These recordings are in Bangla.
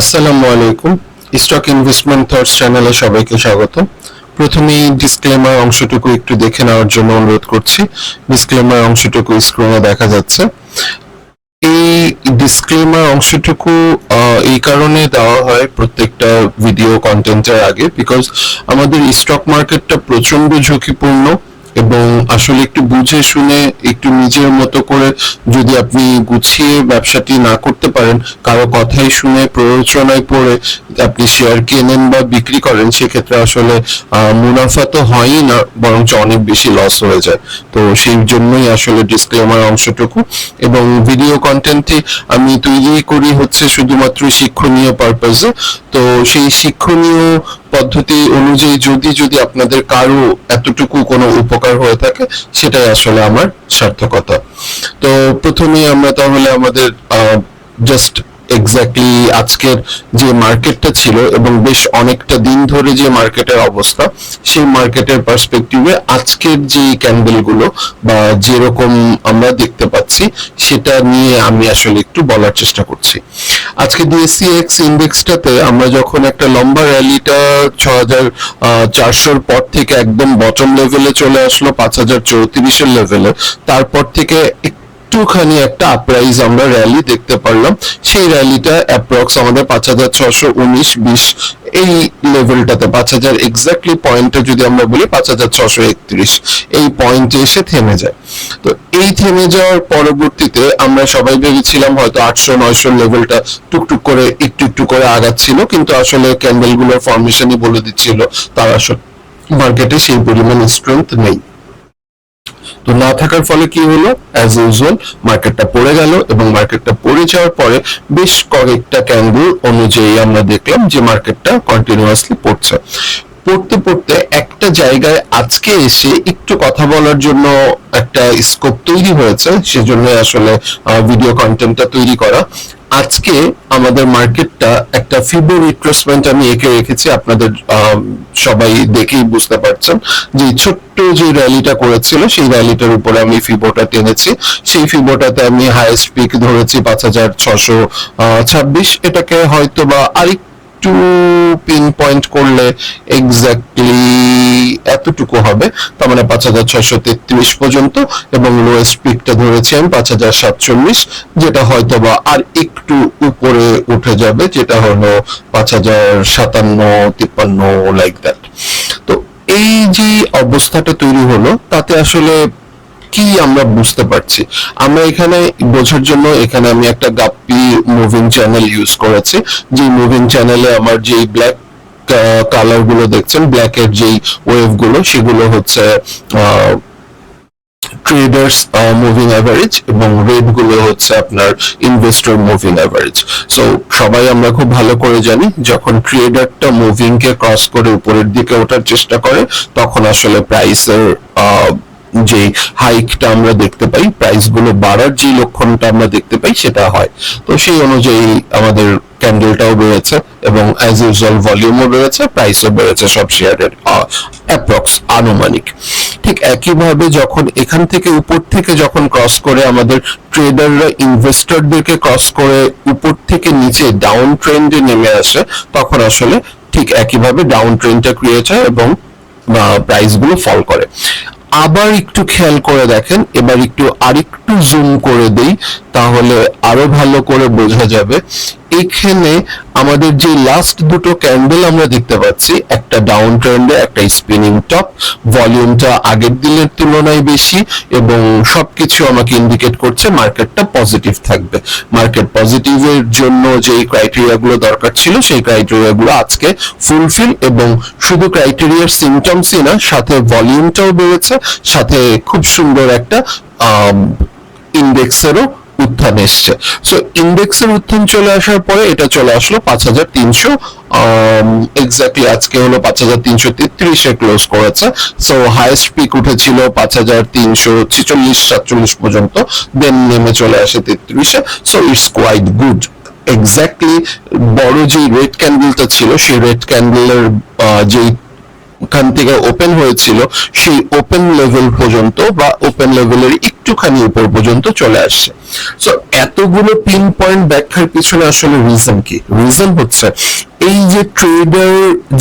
আসসালামু আলাইকুম। স্টক ইনভেস্টমেন্ট থটস চ্যানেলে সবাইকে স্বাগত। প্রথমেই ডিসক্লেমার অংশটুকু একটু দেখে নেওয়ার জন্য অনুরোধ করছি। ডিসক্লেমার অংশটুকু স্ক্রিনে দেখা যাচ্ছে। এই ডিসক্লেমার অংশটুকু এই কারণে দেওয়া হয় প্রত্যেকটা ভিডিও কন্টেন্টের আগে বিকজ আমাদের স্টক মার্কেটটা প্রচণ্ড ঝুঁকিপূর্ণ। এবং আসলে একটু বুঝে শুনে, একটু নিজের মতো করে যদি আপনি গুছিয়ে ব্যবসাটি না করতে পারেন, কারও কথাই শুনে, প্ররোচনায় পড়ে আপনি শেয়ার কেনেন বা বিক্রি করেন, সেক্ষেত্রে আসলে মুনাফা তো হয়ই না, বরঞ্চ অনেক বেশি লস হয়ে যায়। তো সেই জন্যই আসলে ডিসক্লেমার অংশটুকু এবং ভিডিও কন্টেন্টটি আমি তৈরি করি হচ্ছে শুধুমাত্র শিক্ষণীয় পারপাসে তো সেই শিক্ষণীয় পদ্ধতি অনুযায়ী যদি যদি আপনাদের কারও এতটুকু কোনো উপকার হয়ে থাকে, সেটাই আসলে আমার সার্থকতা। তো প্রথমে আমরা তাহলে আমাদের জাস্ট এক্স্যাক্টলি আজকের যে মার্কেটটা ছিল এবং বেশ অনেকটা দিন ধরে যে মার্কেটের অবস্থা, সেই মার্কেটের পার্সপেক্টিভে আজকের যে ক্যান্ডেলগুলো বা যেরকম আমরা দেখতে পাচ্ছি, সেটা নিয়ে আমি আসলে একটু বলার চেষ্টা করছি। আজকে ডিএসসি এক্স ইন্ডেক্সটাতে আমরা যখন একটা লম্বা র্যালিটা ছ হাজার চারশোর পর থেকে একদম বটম লেভেলে চলে আসলো, পাঁচ হাজার চৌত্রিশের লেভেলে তারপর থেকে একটুখানি একটা আপরাইজ আমরা র্যালি দেখতে পারলাম। সেই র্যালিটা অ্যাপ্রক্স আমাদের পাঁচ হাজার ছশো উনিশ বিশ এই লেভেলটাতে পাঁচ হাজার এক্স্যাক্টলি পয়েন্টটা যদি আমরা বলি, পাঁচ হাজার ছশো একত্রিশ। এই পয়েন্টে এসে থেমে যায়। তো এই থেমে যাওয়ার পরবর্তীতে আমরা সবাই ভেবেছিলাম হয়তো আটশো, নয়শো লেভেলটা টুকটুক করে, একটু একটু করে আগাচ্ছিল, কিন্তু আসলে ক্যান্ডেলগুলোর ফরমেশনই বলে দিচ্ছিল, তার আসলে মার্কেটে সেই পরিমাণ স্ট্রেংথ নেই। তো না থাকার ফলে কি হলো? অ্যাজ ইউজুয়াল মার্কেটটা পড়ে গেল এবং মার্কেটটা পড়ে যাওয়ার পরে বেশ কয়েকটা ক্যান্ডেল অনুযায়ী আমরা দেখলাম যে মার্কেটটা কন্টিনিউয়াসলি পড়ছে। পড়তে পড়তে একটা জায়গায় আজকে এসে একটু কথা বলার জন্য একটা স্কোপ তৈরি হয়েছে সেজন্য আসলে ভিডিও কন্টেন্টটা তৈরি করা। আজকে আমাদের মার্কেটটা একটা ফিবো রিট্রেসমেন্ট আমি এঁকে রেখেছি, আপনাদের সবাই দেখেই বুঝতে পারছেন যে ছোট্ট যে র্যালিটা করেছিল, সেই র্যালিটার উপরে আমি ফিবোটা টেনেছি। সেই ফিবোটাতে আমি হাইয়েস্ট পিক ধরেছি পাঁচ হাজার ছশো ছাব্বিশ। এটাকে হয়তো বা আরেকটু পিন পয়েন্ট করলে এক্স্যাক্টলি এতটুকু হবে। তার মানে পাঁচ হাজার ছয়শো তেত্রিশ পর্যন্ত এবং লোয়েস্ট পিকটা ধরেছি আমি পাঁচ হাজার সাতচল্লিশ, যেটা হয়তো বা আর একটু উপরে উঠে যাবে, যেটা হলো পাঁচ হাজার সাতান্ন, তিপ্পান্ন লাইক দ্যাট তো এই যে অবস্থাটা তৈরি হলো, তাতে আসলে কি আমরা বুঝতে পারছি? আমরা এখানে বোঝার জন্য এখানে আমি একটা গাপ্পি মুভিং চ্যানেল ইউজ করেছি। যে মুভিং চ্যানেলে আমার যে ব্ল্যাক কালারগুলো দেখছেন ব্ল্যাক এর যেই ওয়েভগুলো, সেগুলো হচ্ছে ট্রেডার্স মুভিং অ্যাভারেজ এবং রেডগুলো হচ্ছে আপনার ইনভেস্টর মুভিং অ্যাভারেজ সো সবাই আমরা খুব ভালো করে জানি, যখন ট্রেডারটা মুভিং কে ক্রস করে উপরের দিকে ওঠার চেষ্টা করে, তখন আসলে প্রাইসের যে হাইকটা আমরা দেখতে পাই প্রাইসগুলো বাড়ার যে লক্ষণটা আমরা দেখতে পাই সেটা হয়। তো সেই অনুযায়ী আমাদের ক্যান্ডেলটাও বেড়েছে এবং অ্যাজ ইউজুয়াল ভলিউমও বেড়েছে প্রাইসও বেড়েছে সব শেয়ারের অ্যাপ্রক্স আনুমানিক। ঠিক একইভাবে যখন এখান থেকে উপর থেকে যখন ক্রস করে আমাদের ট্রেডাররা ইনভেস্টরদেরকে ক্রস করে উপর থেকে নিচে ডাউন ট্রেন্ডে নেমে আসে, তখন আসলে ঠিক একইভাবে ডাউন ট্রেন্ডটা ক্রিয়েট হয় এবং প্রাইসগুলো ফল করে। আবার একটু খেয়াল করে দেখেন এবার একটু আরেকটু জুম করে দেই, তাহলে আরও ভালো করে বোঝা যাবে। এখানে আমাদের যে লাস্ট দুটো ক্যান্ডেল আমরা দেখতে পাচ্ছি, একটা ডাউন ট্রেন্ডে একটা স্পিনিং টপ ভলিউমটা আগের দিনের তুলনায় বেশি এবং সবকিছু আমাকে ইন্ডিকেট করছে মার্কেটটা পজিটিভ থাকবে। মার্কেট পজিটিভের জন্য যে ক্রাইটেরিয়া গুলো দরকার ছিল, সেই ক্রাইটেরিয়া গুলো আজকে ফুলফিল এবং শুধু ক্রাইটেরিয়ার সিমটমসই না, সাথে ভলিউমটাও বেড়েছে, সাথে খুব সুন্দর একটা ইন্ডেক্সেরও উত্থান এসছে। সো ইন্ডেক্সের উত্থান চলে আসার পরে এটা চলে আসলো পাঁচ হাজার তিনশো এক্স্যাক্টলি আজকে হলো পাঁচ হাজার তিনশো তেত্রিশে ক্লোজ করেছে। সো হাইয়েস্ট পিক উঠেছিল পাঁচ হাজার তিনশো ছেচল্লিশ, সাতচল্লিশ পর্যন্ত দেন নেমে চলে আসে তেত্রিশে। So it's quite good exactly বড় যে রেড ক্যান্ডেলটা ছিল, সেই রেড ক্যান্ডেলের যেই যেখান থেকে ওপেন হয়েছিল, সেই ওপেন লেভেল পর্যন্ত বা ওপেন লেভেলের একটুখানি উপর পর্যন্ত চলে আসছে। সো এতগুলো পিন পয়েন্ট ব্যাখ্যার পিছনে আসলে রিজন কি? রিজন হচ্ছে এই যে ট্রেডার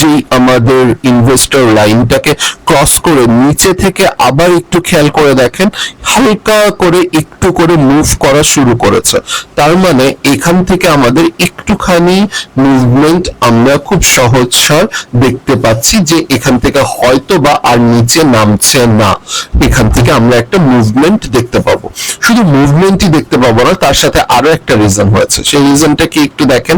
যে আমাদের ইনভেস্টর লাইনটাকে ক্রস করে নিচে থেকে আবার একটু খেয়াল করে দেখেন, হালকা করে একটু করে মুভ করা শুরু করেছে। তার মানে এখান থেকে আমাদের একটুখানি মুভমেন্ট আমরা খুব সহজ সর দেখতে পাচ্ছি যে এখান থেকে হয়তো বা আর নিচে নামছে না। এখান থেকে আমরা একটা মুভমেন্ট দেখতে পাবো। শুধু মুভমেন্টই দেখতে পাবো না, তার সাথে আরও একটা রিজন হয়েছে। সেই রিজনটা কি একটু দেখেন।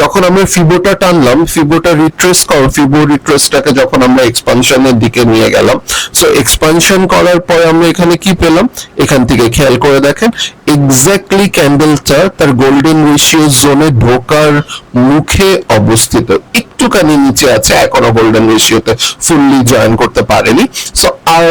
যখন আমরা ফিবোটা টানলাম ফিবোটা রিট্রেস কর ফিবো রিট্রেসটাকে যখন আমরা এক্সপানশনের দিকে নিয়ে গেলাম সো এক্সপানশন করার পরে আমরা এখানে কি পেলাম? এখান থেকে খেয়াল করে দেখেন এক্স্যাক্টলি ক্যান্ডেলটা তার গোল্ডেন রেশিও জোনে ঢোকার মুখে অবস্থিত। একটুখানি নিচে আছে, এখনও গোল্ডেন রেশিওতে ফুললি জয়েন করতে পারেনি। সো আর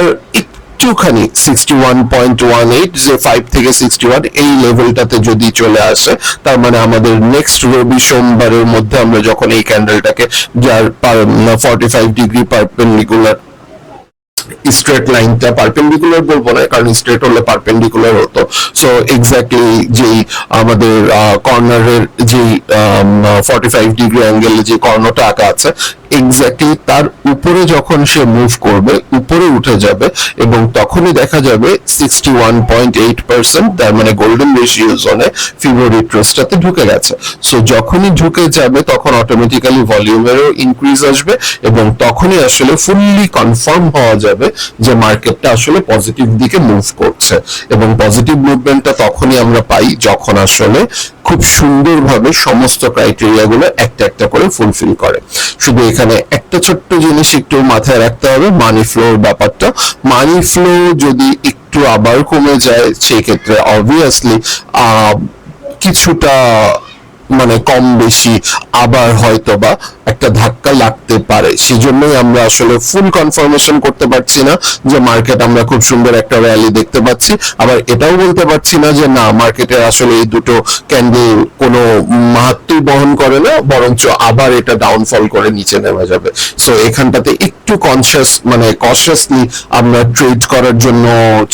একটুখানি sixty one point one eight যে ফাইভ থেকে সিক্সটি ওয়ান এই লেভেলটাতে যদি চলে আসে, তার মানে আমাদের নেক্সট রবি সোমবারের মধ্যে আমরা যখন এই ক্যান্ডেলটাকে যার forty five degree perpendicular straight লাইনটা পারপেন্ডিকুলার বলব না, কারণ স্ট্রেট হলে পারপেন্ডিকুলার হতো। সো এক্স্যাক্টলি যেই আমাদের কর্নারের যে ফর্টি ফাইভ ডিগ্রি অ্যাঙ্গেল যে কর্ণটা আঁকা আছে এক্স্যাক্টলি তার উপরে যখন সে মুভ করবে, উপরে উঠে যাবে এবং তখনই দেখা যাবে sixty one point eight percent তার মানে গোল্ডেন রেশিও জোনে ফিবোরি ট্রেসটাতে ঢুকে গেছে। সো যখনই ঢুকে যাবে, তখন অটোমেটিক্যালি ভলিউমেরও ইনক্রিজ আসবে এবং তখনই আসলে ফুললি কনফার্ম হওয়া যাবে যে মার্কেটটা আসলে পজিটিভ দিকে মুভ করছে। এবং পজিটিভ মুভমেন্টটা তখনই আমরা পাই যখন আসলে খুব সুন্দরভাবে সমস্ত ক্রাইটেরিয়া গুলো একটা একটা করে ফুলফিল করে। শুধু এখানে একটা ছোট্ট জিনিস একটু মাথায় রাখতে হবে মানি ফ্লোর ব্যাপারটা। মানি ফ্লো যদি একটু আবার কমে যায় সেই ক্ষেত্রে অবভিয়াসলি কিছুটা মানে কম বেশি আবার হয়তো বা একটা ধাক্কা লাগতে পারে। সেজন্যই আমরা আসলে ফুল কনফার্মেশন করতে পারছি না যে মার্কেট আমরা খুব সুন্দর একটা র্যালি দেখতে পাচ্ছি। আবার এটাও বলতে পারছি না যে না মার্কেটে আসলে এই দুটো ক্যান্ডেল কোনো মাহাত্মই বহন করে না, বরঞ্চ আবার এটা ডাউনফল করে নিচে নেমে যাবে। সো এখানটাতে একটু কনসিয়াস মানে কনসিয়াসলি আমরা ট্রেড করার জন্য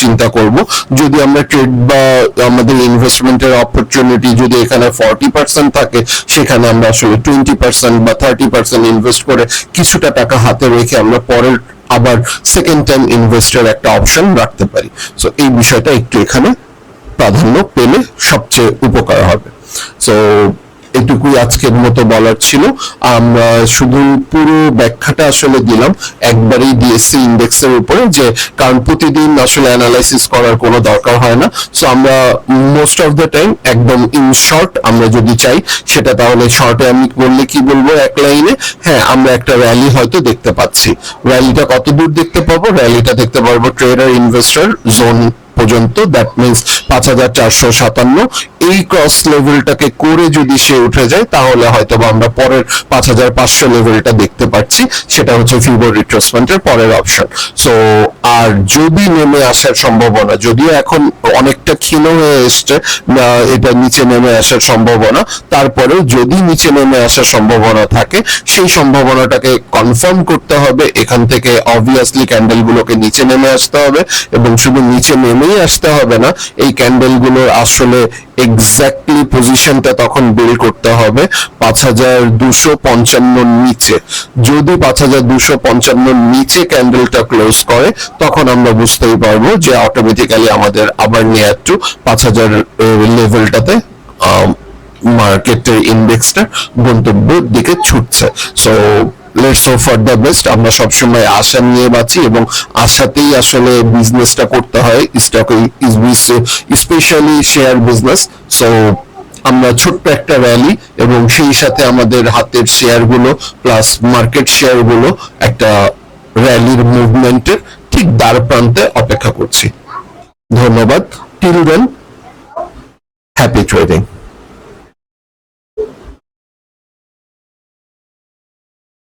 চিন্তা করব। যদি আমরা ট্রেড বা আমাদের ইনভেস্টমেন্টের অপরচুনিটি যদি এখানে ফর্টি পার্সেন্ট থাকে, সেখানে আমরা আসলে টোয়েন্টি পার্সেন্ট বা থার্টি পার্সেন্ট ইনভেস্ট করে কিছুটা টাকা হাতে রেখে আমরা পরের আবার সেকেন্ড টাইম ইনভেস্টের একটা অপশন রাখতে পারি। সো এই বিষয়টা একটু এখানে প্রাধান্য পেলে সবচেয়ে উপকার হবে। সো এটুকুই আজকের মতো বলার ছিল। আমরা শুধু পুরো ব্যাখ্যাটা আসলে দিলাম, একবারেই ডিএসসি ইন্ডেক্সের উপরে, যে কারণ প্রতিদিন আসলে অ্যানালাইসিস করার কোনো দরকার হয় না। সো আমরা মোস্ট অফ দ্য টাইম একদম ইন শর্ট আমরা যদি চাই, সেটা তাহলে শর্টে আমি বললে কি বলব, এক লাইনে? হ্যাঁ আমরা একটা র্যালি হয়তো দেখতে পাচ্ছি। র্যালিটা কত দূর দেখতে পাবো? র্যালিটা দেখতে পারব ট্রেডার ইনভেস্টর জোন পর্যন্ত দ্যাট মিনস পাঁচ হাজার চারশো সাতান্ন। এই ক্রস লেভেলটাকে করে যদি সে উঠে যায়, তাহলে হয়তো আমরা পরের পাঁচ হাজার পাঁচশো লেভেলটা দেখতে পাচ্ছি। সেটা হচ্ছে ফিবো রিট্রেসমেন্টের পরের অপশন সো আর যদি নেমে আসার সম্ভাবনা, যদিও এখন অনেকটা ক্ষীণ হয়ে এসছে এটা নিচে নেমে আসার সম্ভাবনা তারপরে যদি নিচে নেমে আসার সম্ভাবনা থাকে, সেই সম্ভাবনাটাকে কনফার্ম করতে হবে। এখান থেকে অবভিয়াসলি ক্যান্ডেলগুলোকে নিচে নেমে আসতে হবে এবং শুধু নিচে নেমেই আসতে হবে না, এই ক্যান্ডেলগুলোর আসলে এক্স্যাক্টলি পজিশনটা তখন বিল্ড করতে হবে পাঁচ হাজার দুশো পঞ্চান্নর নিচে। যদি পাঁচ হাজার দুশো পঞ্চান্নর নিচে ক্যান্ডেলটা ক্লোজ করে, তখন আমরা বুঝতেই পারব যে অটোমেটিক্যালি আমাদের আবার নিয়ার টু পাঁচ হাজার লেভেলটাতে মার্কেটের ইন্ডেক্সটা গন্তব্যের দিকে ছুটছে। So let's hope for the best আমরা সবসময় আশা নিয়ে বাঁচি এবং আশাতেই আসলে বিজনেসটা করতে হয়। Stock is specially share business so আমরা ছোট্ট একটা র্যালি এবং সেই সাথে আমাদের হাতের শেয়ারগুলো প্লাস মার্কেট শেয়ারগুলো একটা র্যালির মুভমেন্টের ঠিক দ্বার প্রান্তে অপেক্ষা করছি। ধন্যবাদ। Till then happy trading